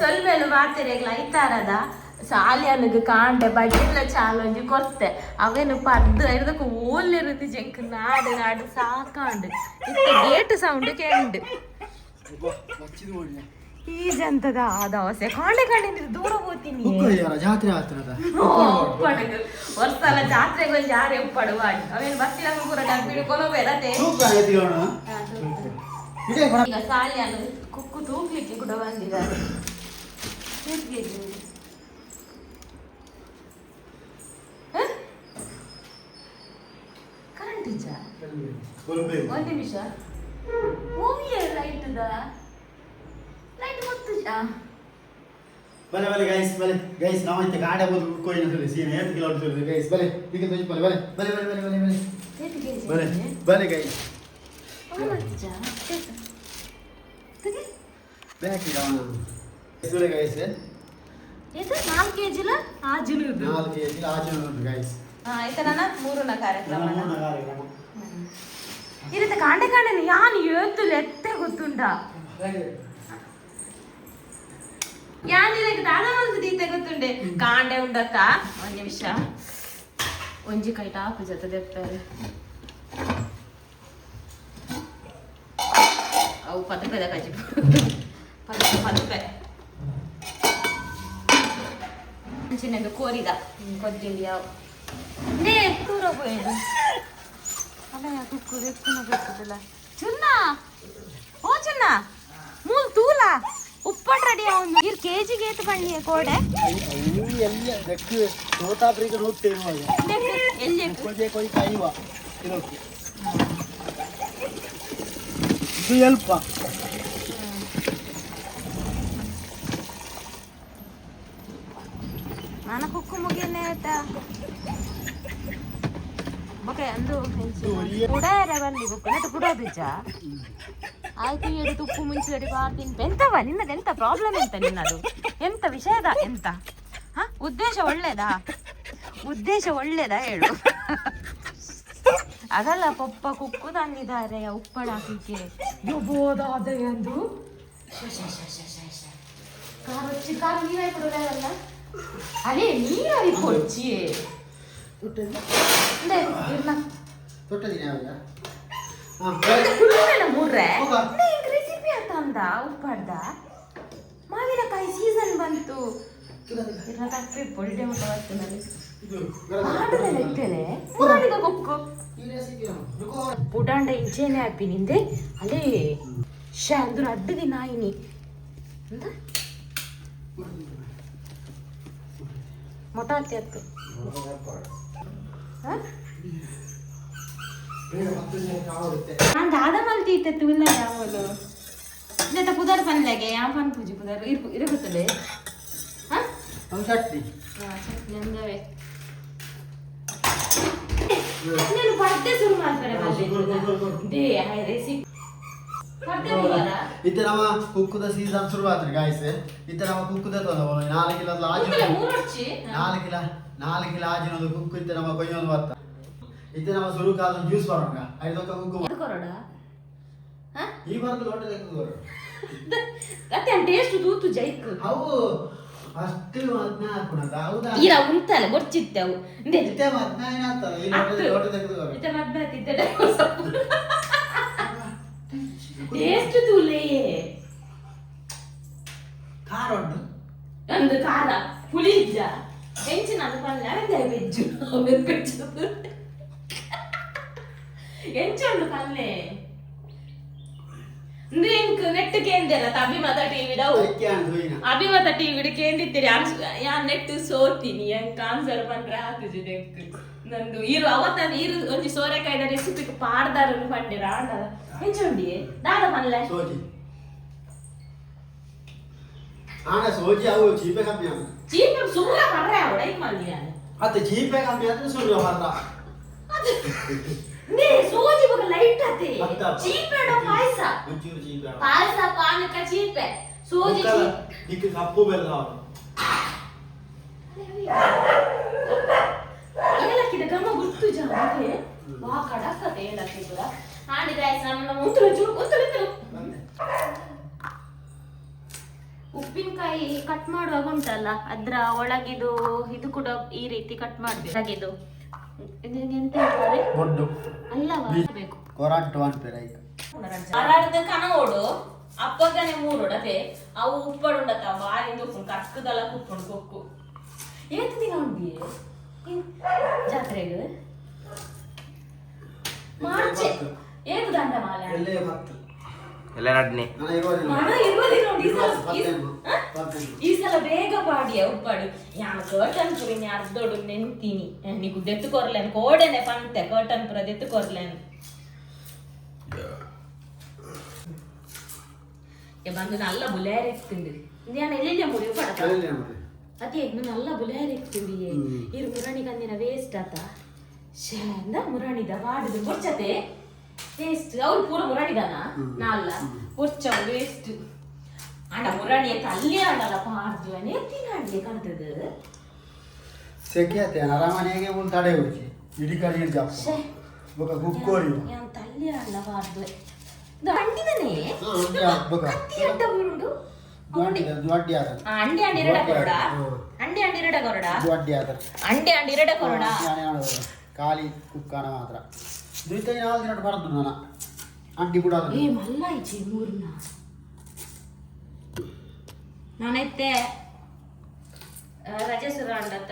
ಸೊಲ್ಮೆಲು ಮಾತೆರೆಗ್ಲ ಐತಾರದ ಸಾಲಿಯನಿಗೆ ಕಾಂಡೆ ಬಡ್ಡಿಲ ಚಾಲೊಂಜಿ ಕೊರ್ತೆ ಅವೇನು ಪದ್ದು ಇರದಕ್ಕೆ ಓಲಿರುದು ಜಂಕ್ ನಾಡು ನಾಡು ಸಾಕಾಂಡು ಗೇಟ್ ಸೌಂಡ್ ಕೇಂಡು ಈ ಅಂತದ ಆ ದವಸೆ ಕಾಣೆ ಕಾಣೆ ದೂರ ಹೋಗ್ತೀನಿ. ಜಾತ್ರೆ ಹತ್ರದ. ವರ್ಷ ಜಾತ್ರೆಗೆ ಒಂದು ಯಾರು ಎಪ್ಪಡುವ ಅವೇನು ಬರ್ತಿಲ್ಲ ಪೂರ ಡಬ್ಬಿಡು ಕೊಲಬೇಡತೆ ಈಗ ಸಾಲಿಯನ್ನು ಕುಕ್ಕು ತೂಗ್ಲಿಕ್ಕೆ ಕೂಡ ಬಂದಿದ್ದಾರೆ ಕರೆಂಟ್ ನಿಮಿಷ. ಮೂವಿಯಲ್ಲ ಇಟ್ಟದ? ಬಲೆ ಬಲೆ ಗೈಸ್ ಬಲೆ ಗೈಸ್ ನಾವು ಅಂತ ಗಾಡಿ ಬಂದು ಉಳ್ಕೊಳ್ಳಿ ಅಂತ ಸೀನ್ ಏತ್ ಕಿಲೋ ಅಂತ ಗೈಸ್ ಬಲೆ ಈಗ ತೋಜಿ ಬಲೆ ಬಲೆ ಬಲೆ ಬಲೆ ಬಲೆ ಬಲೆ ಬಲೆ. ಬಲೆ ಬಲೆ ಗೈಸ್ ಬ್ಯಾಕ್ ಇಡೋಣ ಬಲೆ ಗೈಸ್ ಇದು ನಾಲ್ಕು ಕೆ ಜಿಲ ಆಜುನುದು ನಾಲ್ಕು ಕೆಜಿ ಆಚೆ ಉಂಟು ಗೈಸ್ ಆಯ್ತಾ ನನ್ನ ಮೂರನ ಕಾರ್ಯಕ್ರಮ ಮೂರನೇ ಕಾರ್ಯಕ್ರಮ. ಇರುತ್ತೆ ಕಾಂಡೆ ಕಾಂಡೆ ಯಾನ್ ಏತು ಲೆತ್ತೆ ಗೊತ್ತುಂಡ? ಯಾನ್ നിനക്ക് ಮಂದು ದೀತೆ ಗೊತ್ತುಂಡೆ? ಕಾಂಡೆ ಉಂಡತ್ತ? ಒಂದ್ ನಿಮಿಷ. ಒಂಜಿ ಕೈ ಟಾಪು ಜೊತೆ ದೆಪ್ತಾರೆ. ಅವು ಪದಪೆದ ಕಜಿ ಪದಪೆ ಪದಪೆ ಚಿನ್ನದು ಕೋರಿದ. ಕೊದ್ದಿಂಡಿ ಅವು ನೇ ದೂರ ಹೋಯ್ದು ಅಲ್ಲ ಕುಕ್ಕು ಎತ್ತಿನ ಗೊತ್ತಿಲ್ಲ ಚುನ್ನ? ಓ, ಚುನ್ನ? ಮೂಲ್ ತೂಲ? ಉಪ್ಪಟ್ ರೆಡಿ ಅವನು. ಇರ್ ಕೆಜಿಗೆ ಏತು ಬಣ್ಣಿ ಕೋಡೆ. ಎಲ್ಲ ಬೆಕ್ಕು ತೋತಾಪ್ರಿಗೆ ನೋಡ್ತೇವೆ ಎಲ್ಲಿ ಕೊಜೆ ಕೊಯ್ ಕೈವ ಇರೋಕೆ ಇದು ಎಲ್ಪ. ನಾನು ಕುಕ್ಕು ಮುಗಿಯನೆ ಆಯ್ತಾ? ಬೊಕೆ ಅಂದು ಕುಡಾರ ಬಲ್ಲಿ ಬುಕ್ಕು. ನೆಟ್ಟು ಕುಡೋದಿಜ್ಜ ಆಯ್ತು ಹೇಳಿ ತುಪ್ಪು ಮುಂಚೆ ಮಾಡ್ತೀನಿ ಎಂತವ ನಿನ್ನದು ಎಂತ ಪ್ರಾಬ್ಲಮ್ ಎಂತ ನಿನ್ನದು? ಎಂತ ವಿಷಯದ ಎಂತ? ಹಾ? ಉದ್ದೇಶ ಒಳ್ಳೇದಾ? ಉದ್ದೇಶ ಒಳ್ಳೇದಾ ಹೇಳು. ಅದಲ್ಲ ಪಪ್ಪ ಕುಕ್ಕು ತಂದಿದ್ದಾರೆ ಉಪ್ಪಳ ಹಾಕಿಕ್ಕೆ ಬೋದಾದ ಎಂದು. ಕಾರು ಹಚ್ಚಿ ಕಾರು ನೀರಾಗಿ ಅದೇ ಇಂದೆ, ಇರ್ಲ. ತೊಟ್ಟದಿನ ರೆಸಿಪಿ ಉಪ್ಪಾಡ್ದ? ಮಾವಿನಕಾಯಿ ಸೀಸನ್ ಬಂತು. ಇರದಾಕ್ರಿ ಪುಟಾಂಡ ಇಂಚೇನೆ ಹಾಪಿ ನಿಂದೆ ಅಲೇ ಶಾ ಅಂದ್ರ ಅಡ್ಡದಿ ನಾಯಿನಿ ಅಂತ ಮೊಟಾತಿ ಅತ್ತು ನಾನು దాదాపు అల్తీ ಗಾಯ್ಸ್ ಕುಕ್ಕು ಇತ್ತೆ ನಮ್ಮ ಕೊಯ್ಯೊಂದು ಬರ್ತಾ. इतने हम शुरू का तो जूस बरोगा आई तो कब को करोड़ा ಈ ಬಾರ್ದು ಲೋಟ ಲೆಕ್ಕ ಬರೋ ಮತ್ತೆ ಅನ್ ಟೇಸ್ಟ್ ತೂತು ಜೈಕ್. ಹೌ ಅಷ್ಟು ಅದನ್ನ ಹೌದಾ? ಇರ ಗೊತ್ತಿತ್ತೆ ಅವು. ಇತ್ತೆ ಮದ್ನ ಏನಾಗ್ತದ ಈ ಲೋಟ ಲೋಟ ಟೇಸ್ಟ್ ತುಲೇ ಖಾರ ಉಂಟು. ಒಂದು ಖಾರ. ಪುಳಿ ಇದ್ದ ಹೆಂಚಿನ ಅದು ಪಲ್ಲ ವೆಜ್ಜು ಬೆಜ್ಜು. ಎಂಚೊಂಡು ಕಲ್ಲೆ ಅಂದ್ರೆ ಇಂಕ್ ನೆಟ್ ಕೇಂದ್ರ ಅಭಿಮತ ಟಿವಿಡ ಅಭಿಮತ ಟಿವಿಡ ಕೇಂದಿದ್ದೀರಿ ಯಾ ನೆಟ್ ಸೋತೀನಿ ಎಂಕ್ ಆನ್ಸರ್ ಪಂಡ್ರೆ ಹಾಕಿಸಿ ನೆಕ್ ನಂದು ಈರು ಅವತ್ತ ಈರು ಒಂಜಿ ಸೋರೆಕಾಯಿದ ರೆಸಿಪಿಗೆ ಪಾಡ್ದಾರ ಪಂಡಿರ ಆಂಡದ ಎಂಚುಂಡಿ ದಾದ ಮಲ್ಲೆ ಸೋಜಿ ಆನ ಸೋಜಿ ಅವು ಚೀಪೆ ಕಮ್ಮಿ ಆಗ ಚೀಪೆ ಸುಮ್ರ ಪಡ್ರೆ ಅವಡ ಈಗ ಮಲ್ಲಿಯಾನೆ ಅತ್ತೆ ಚೀಪೆ ಕಮ್ಮಿ ಆದ್ರೆ ಸುಮ್ರ ಪಡ್ರ ನೀ ಸೋಜಿ ಲೈಟ್ ಅತಿ ಪಾಯಸ. ಪಾಯಸ ಪಾನಕ ಚೀಪೆ ಸೋಜಿ ಇಕ್ಕ ಕಪ್ಪು ಬೆಲ್ಲ ಏಲಕ್ಕಿದ ಗಮ ಗುರ್ತು ಜಾಗೆ ವಾ ಕಡಕತೆ ಹಾಡಿ ಗೈಸ್ ನಮ್ಮ ಚೂರು ಉಪ್ಪಿನಕಾಯಿ ಕಟ್ ಮಾಡುವಾಗ ಉಂಟಲ್ಲ ಅದ್ರ ಒಳಗಿದು ಇದು ಕೂಡ ಈ ರೀತಿ ಕಟ್ ಮಾಡ್ಬೇಕು. ಇದನ್ನ ಎಂತ ಹೇಳ್ತಾರೆ? ಬೊಡ್ಡು. ಅಲ್ಲವಾ ಬೇಕು ಕೊರಾಟು ಅನ್ಪೇರ ಈಗ ಅರಾರ್ದ ಕನೋಡು ಅಪ್ಪಗನೆ ಮೂರೋಡು ಅದೇ ಅವು ಉಪ್ಪಡುಂಡತ ಬಾಯಿಂದ ಉಪ್ಪು ಕಕ್ಕದಲ ಕುಪ್ಪುಂಡು ಕೊಕ್ಕು. ಏತ್ ದಿನ ಉಂಡಿ ಜಾತ್ರೆಗೆ ಮಾರ್ಚೆ. ಏದು ದಂಡ ಮಾಲೆ ಎಲ್ಲರಡ್ನಿ ಈ ಸಲ ಬೇಗ ಪಾಡಿ ಉಪ್ಪಾಡು. ಯಾವ ಕರ್ಟನ್ ಪುರಿ ಅರ್ಧೋಡು ನೆನ್ತೀನಿ ನೀವು ದೆತ್ತು ಕೊರ್ಲೆನ್ ಕೋಡೆನೆ ಪಂತೆ ಕರ್ಟನ್ ಪುರ ದೆತ್ತು ಕೊರ್ಲೆನ್ ಬಂದು ನಲ್ಲ ಬುಲೇರಿ ತಿಂದಿರಿ ನಾನು ಎಲ್ಲಿಂದ ಮುಡಿ ಅದೇ ನೀನು ಎಲ್ಲ ಬುಲೇರಿ ತಿಂದಿ ಇರು ಮುರಣಿಗಂದಿನ ವೇಸ್ಟ್ ಆತ. ಶೇಂದ ಮುರಣಿದ ಮಾಡಿದ್ರು ಮುಚ್ಚತೆ? ಟೇಸ್ಟ್ ಅವ್ರು ಪೂರ ಮುರಾಡಿದಾನ? ನಾ ಅಲ್ಲ. ಕೊಚ್ಚ ವೇಸ್ಟ್ ಅಣ್ಣ ಮುರಾಡಿ ಅಂತ ಅಲ್ಲೇ ಆಡಲ್ಲಪ್ಪ ಆಡ್ತೀವನೇ ತಿನ್ನಾಡ್ಲಿ ಕಾಣ್ತದೆ ಅರಮನೆಗೆ ಒಂದು ತಡೆ ಹೋಗಿ. ಇಡೀ ಕಡೆ ಹಿಡಿದ ಬೊಕ ಗುಕ್ಕೋರಿ ಅಂತ ಅಲ್ಲೇ ಆಡಲಬಾರ್ದು ಇದು ಅಂಡಿ ಕತ್ತಿ ಕೊರಡ ಅಂಡೆ ಅಂಡೆ ಕೊರಡ ಅಂಡೆ ಅಂಡೆ ಕುಕ್ಕನ ಮಾತ್ರ. ದುಯ್ತ ನಾಲ್ಕು ದಿನ ಬರದ್ದು ನಾನು ಅಂಟಿ ಕೂಡ ಏ ಮಲ್ಲ ಇಚ್ಚಿ ಮೂರ್ನ ನಾನೈತೆ ಆ, ರಜೆ ಸುರ ಅಂಡತ್ತ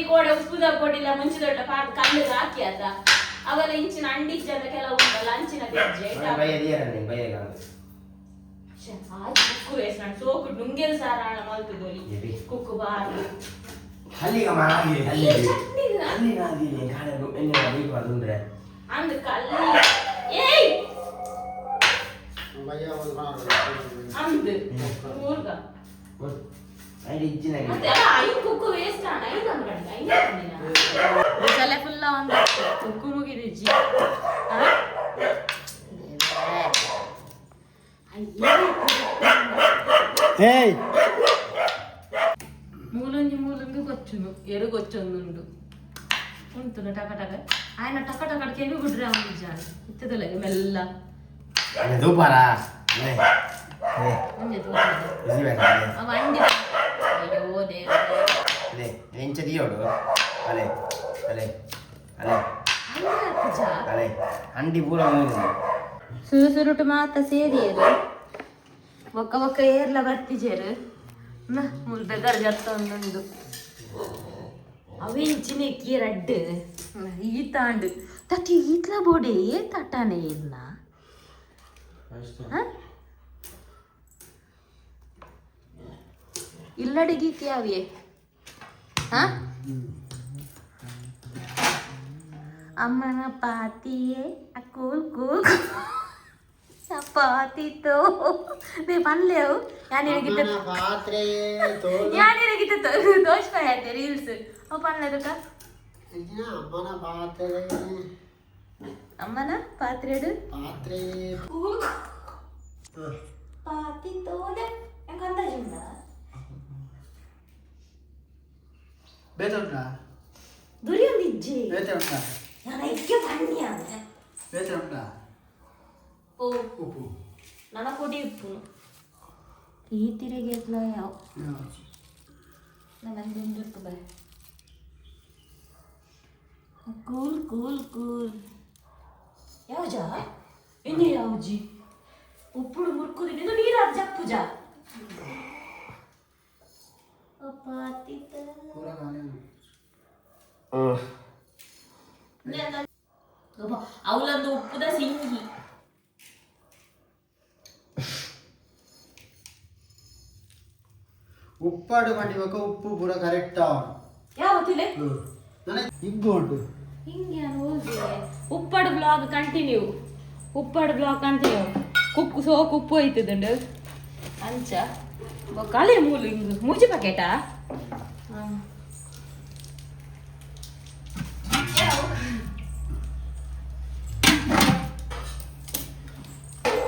ನೀ ಕೋಡೆ ಉಪ್ಪುದ ಕೊಡಿಲ್ಲ ಮುಂಚಿದೊಡ್ಡ ಪಾಟ್ ಕಲ್ಲಿಗೆ ಹಾಕಿ ಅದ ಅವೆಲ್ಲ ಇಂಚಿನ ಅಂಡಿಜ್ಜದ ಕೆಲವು ಉಂಟಲ್ಲ ಅಂಚಿನ ಗೆಜ್ಜೆ ಭಯ ದಿಯರನೆ ಭಯ ಛೆ, ಆಯ್ತು ಕುಕ್ಕು ವೇಸ್ಟ್ ನಾನು ಸೋಕು ನುಂಗೆಲ್ ಸಾರಾಣ ಮಲ್ತದೋಲಿ ಎಬಿ. ಕುಕ್ಕು ಬಾರ್ದು. ಹಲ್ಲಿಗ ಮಾಡಿ ಈ ಹಲ್ಲಿ ಚಟ್ನಿ ಇದು. ಹಲ್ಲಿ ನಾದಿನಿ ಕಾಳೆ ಎಣ್ಣೆ ಬೇಕು ಅದುಂದ್ರೆ ಅಂದ್ ಕಲ್ಲಿ ಏಯ್! ಭಯ ಒಂದು ಮಾಡೋದು ಅಂದ್ ಮೂರ್ಗ മൂലഞ്ഞ് മൂലങ്ക് കൊച്ചുന്നു. എറു കൊച്ചൊന്നുണ്ട്? ഉണ്ടെന്ന് ടക്ക ടക്ക ആയന ടക്ക ടക്ക അടക്കി എനിക്ക് വിടരാൻ വിളിച്ചാണ് ഇത്തല്ലേ മെല്ലാം. പറ. വണ്ടി ಅದೇ ಎಂಚ ದಿಯೋಡು ಅಲೆ ಅಲೆ ಅಲೆ ಅಲ್ಲ ಜಾ ಅಲೆ ಅಂಡಿ ಪೂರ ಮೂರು ಸುರುಸುರುಟು ಮಾತ ಸೇರಿಯರು ಒಕ್ಕ ಒಕ್ಕ ಏರ್ಲ ಬರ್ತಿಜೇರು ಮುಲ್ ಬೆಗರ್ ಜತ್ತ ಒಂದೊಂದು ಅವೆಂಚಿನ ಕೀರಡ್ಡು ಈತಾಂಡು ತತಿ ಈತ್ಲ ಬೋಡೆ ಏ ತಟಾನೆ അമ്മണ പാത്തിയെ കൂൾ കൂൾ പാത്തിത്തോ നീ പണില്ലേവു ഞാൻ എനിക്ക് ഞാൻ എനിക്ക് ദോഷമായിട്ട് റീൽസ് ഓ പണിലെടുക്ക അമ്മന പാത്രയുടെ പാത്രേ. പാത്തിത്തോടെ ഞങ്ങൾക്ക് അന്താജുണ്ടോ ಬೇತೆ ಉಂಟಾ ದುರಿಯೊಂದು ಇಜ್ಜಿ ಬೇತೆ ಉಂಟಾ ನಾನು ಐಕ್ಕೆ ಬನ್ನಿ ಅಂದ್ರೆ. ಬೇತೆ ಉಂಟಾ ಓ ಉಪ್ಪು ನನ್ನ ಕೊಡಿ ಉಪ್ಪು ಈ ತಿರುಗಿ ಯಾವ? ನಾನು ಬಾಯ್. Cool cool cool. ಯಾವ ಜಾ? ಇನ್ನು ಯಾವ ಜಿ? ಉಪ್ಪುಡು ಮುರ್ಕುದಿ ನೀರು ಅಜ್ಜ ಪೂಜಾ? ಪಾತಿತ ಪೂರ ಖಾಲಿ ಅವಳೊಂದು ಉಪ್ಪುದ ಸಿಂಗಿ ಉಪ್ಪಾಡು ಮಾಡಿವಾಗ ಉಪ್ಪು ಪೂರ ಕರೆಕ್ಟ್ ಯಾವತ್ತಿಲೆ ನನಗೆ ಇಗ್ಗು ಉಂಟು ಹಿಂಗೆ ಹೋಗಿ ಉಪ್ಪಡು ಬ್ಲಾಗ್ ಕಂಟಿನ್ಯೂ ಉಪ್ಪಡು ಬ್ಲಾಗ್ ಕಂಟಿನ್ಯೂ ಕುಕ್ಕು ಸೋಕು ಉಪ್ಪು ಹೋಯ್ತದುಂಡು ಅಂಚ ಕಲೆ ಮೂಲು ಹಿಂಗೆ ಮೂಜಿ ಪ್ಯಾಕೆಟಾ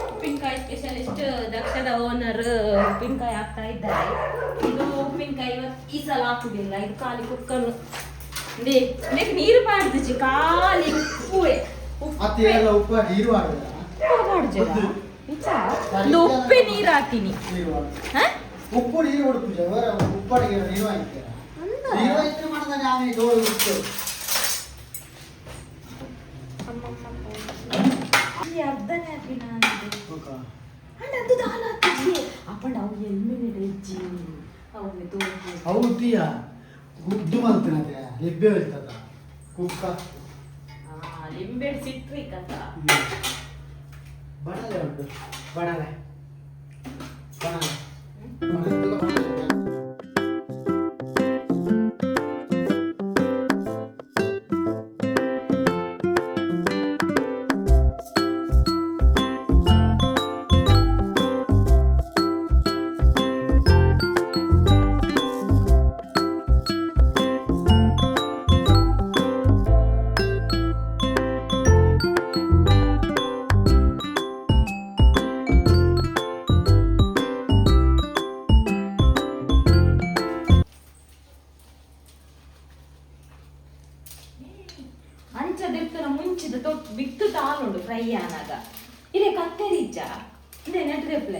ಉಪ್ಪಿನಕಾಯಿ ಸ್ಪೆಷಲಿಸ್ಟ್ ದಕ್ಷದ ಓನರ್ ಉಪ್ಪಿನಕಾಯಿ ಹಾಕ್ತಾ ಇದ್ದಾರೆ. ಇದು ಉಪ್ಪಿನಕಾಯಿ ಇವತ್ತು ಈ ಸಲ ಹಾಕುದಿಲ್ಲ ಇದು ಖಾಲಿ ಕುಕ್ಕರ್ ನೀರು ಪಾಡ್ದಿಚ್ಚಿ ಖಾಲಿ ಉಪ್ಪುವೆ. ಉಪ್ಪು. ಉಪ್ಪೆ ನೀರು ಹಾಕ್ತೀನಿ. ಹ? ಉಪ್ಪು ನೀರು ಹುಡುಕು ಅವರ ಉಪ್ಪಾಡಿಗೆ ನೀರು ಹಾಕ್ತೀರ ನೀರು ಹಾಕಿ ಮಾಡಿದ ನಾನು ಈಗ ಉಪ್ಪು ಹೌದಿಯ? ಗುದ್ದು ಮಲ್ತಿನದೆ ಲಿಬ್ಬೆ ಹೋಯ್ತದ ಕುಕ್ಕ? ಲಿಂಬೆ ಸಿಟ್ರಿ ಕಥ. ಬಡಲೆ ಉಂಟು. ಬಡಲೆ ಬಣಲೆ. 干 இது கத்தரிச்சா இது என்ன ட்ரிப்ல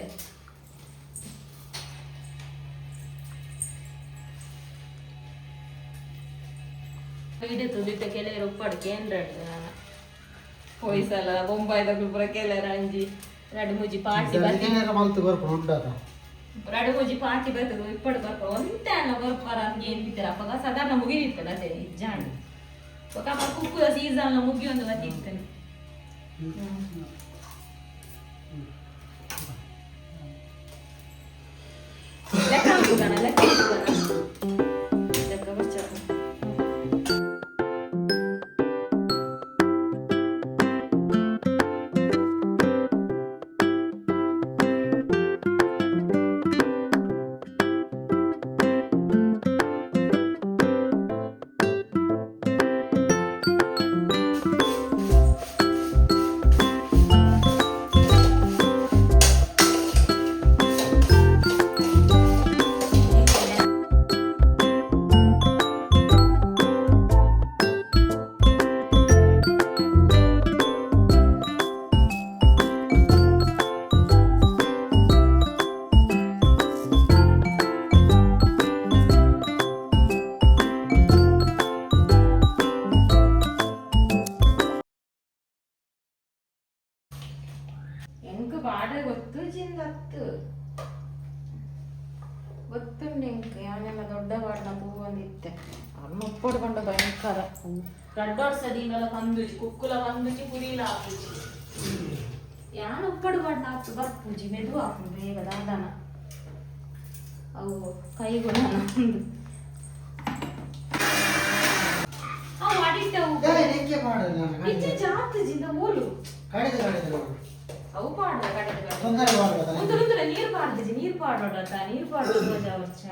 வீடு துடிட்ட ಕೇಳೆ ರೊಪ್ಪಾಡು ಕೇಂದ್ರ ಹೊಯ್ಸಲ ಬೊಂಬಾಯ್ದ ಗೊಬ್ಬರ ಕೇಳೆ ರಂಜಿ ಎರಡು ಮೂಜಿ ಪಾಟಿ ಎರಡು ಮೂಜಿ ಪಾಟಿ ಬರ್ತದೆ ಇಪ್ಪಡು ಬರ್ಪ ಒಂತಾನ ಬರ್ಪಾರ ಹಂಗೆ ಏನ್ ಬಿತ್ತರ ಅಪ್ಪಾಗ ಸಾಧಾರಣ ಮುಗಿದಿರ್ತಲ್ಲ ಅದೇ ಜಾಣ ಪಕ್ಕ ಕುಕ್ಕುದ ಸೀಸನ್ ಮುಗಿಯೊಂದು ಬತ್ತಿರ್ತೇನೆ കാണാൻ ಗೊತ್ತುಂಡು ಅವನೆಲ್ಲ ಯಾನೆಲ್ಲ ದೊಡ್ಡ ಬಾಡ್ನ ಪೂ ಬಂದಿತ್ತೆ ಅವ್ರನ್ನ ಉಪ್ಪಡ್ಕೊಂಡು ಭಯಂಕರ. ರಡ್ಡೋಡ್ಸದಿನೆಲ್ಲ ಕಂದುಜಿ ಕುಕ್ಕುಲ ಕಂದುಜಿ ಪುರಿಲ ಹಾಕುಜಿ ಯಾನ್ ಉಪ್ಪಡು ಬಾಡ್ನ ಹಾಕ್ತು ಬರ್ಪುಜಿ ಮೆದು ಹಾಕು ಬೇಗ ದಾದನ. ಅವು ಕೈಗುಣ ನಂದು ಅವು ನಾನು ಇಚ್ಚೆ ಜಾತಜಿಂದ ಓಲು. ಕಡಿದ ಕಡಿದ ಅವು ಪಾಡುವ ಕಡೆದ ಮುಂದೆ ಮುಂದೆ ನೀರು ನೀರು ಪಾಡೋಡತ್ತ ನೀರು ಪಾಡೋದು ವರ್ಷ.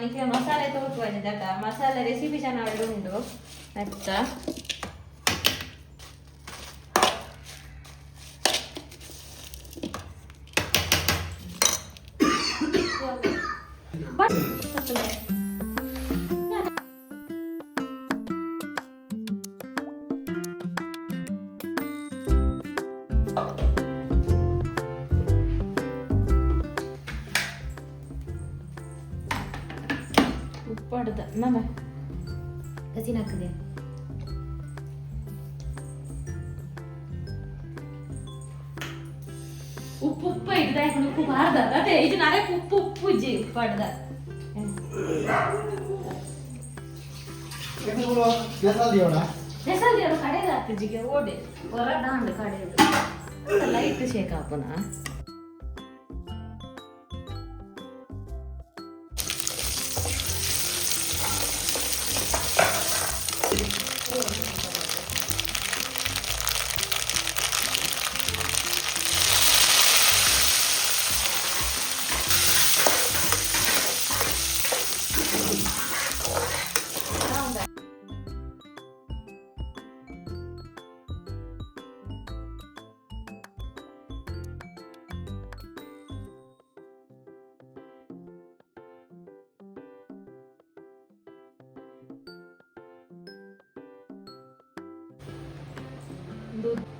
ನಿಕ್ಕೆ ಮಸಾಲೆ ತೋಟು ಮಸಾಲೆ ರೆಸಿಪಿ ಚೆನ್ನಾಗಿ ಉಂಟು ಆಯ್ತಾ? ಉಪ್ಪಾಡ್ದ ನಮ್ಮ ಹಸಿನ ಹಾಕಿದೆ ಉಪ್ಪು ಉಪ್ಪು ಇಡ್ದ ಉಪ್ಪು ಬಾರ್ದ ಅದೇ ಇದು ನಾಳೆ ಉಪ್ಪು ಉಪ್ಪು ಇಜ್ಜಿ ಉಪ್ಪಾಡ್ದ ಹೆಸಲ್ದಿಯೋಡ ಹೆಸರು ಅವರು ಕಡೆದ ಹಾಕಿಜಿಗೆ ಓಡೆ ಹೊರ ದಾಂಡ್ ಕಡೆದು ಲೈಟ್ ಶೇಕ್ ಹಾಪನ ಒಂದು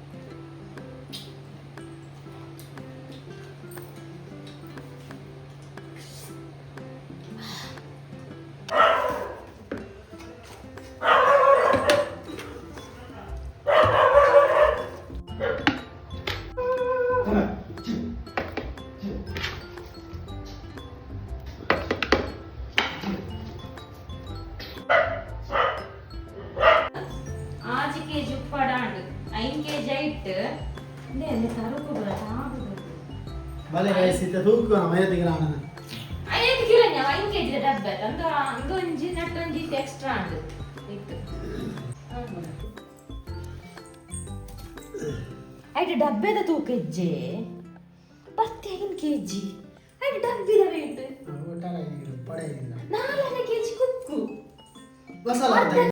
ಇಂದೆ ಅಲ್ಲಿ ತರಕು ಬರ ಆಗುದು ಬಲೆ ಗೈಸ್ ಇತ್ತ ತೂಕು ನಮ್ಮ ಐದು ಗ್ರಾಮ ಐದು ಕಿಲೋನೆ ಐನ್ ಕೆ ಜಿ ಡಬ್ಬೆ ಅಂದ ಅಂದು ಒಂಜಿ ನಟ್ಟೊಂಜಿ ಎಕ್ಸ್ಟ್ರಾ ಅಂಡು ಇತ್ತು ಐಟ್ ಡಬ್ಬೆದ ತೂಕ ಹೆಜ್ಜೆ ಬರ್ತೆ ಐನ್ ಕೆ ಜಿ ಐಟ್ ಡಬ್ಬಿದ ರೇಟ್ ಊಟ ಪಡೆ ನಾಲ್ಕು ಕೆ ಜಿ ಕುಕ್ಕು ಮಸಾಲ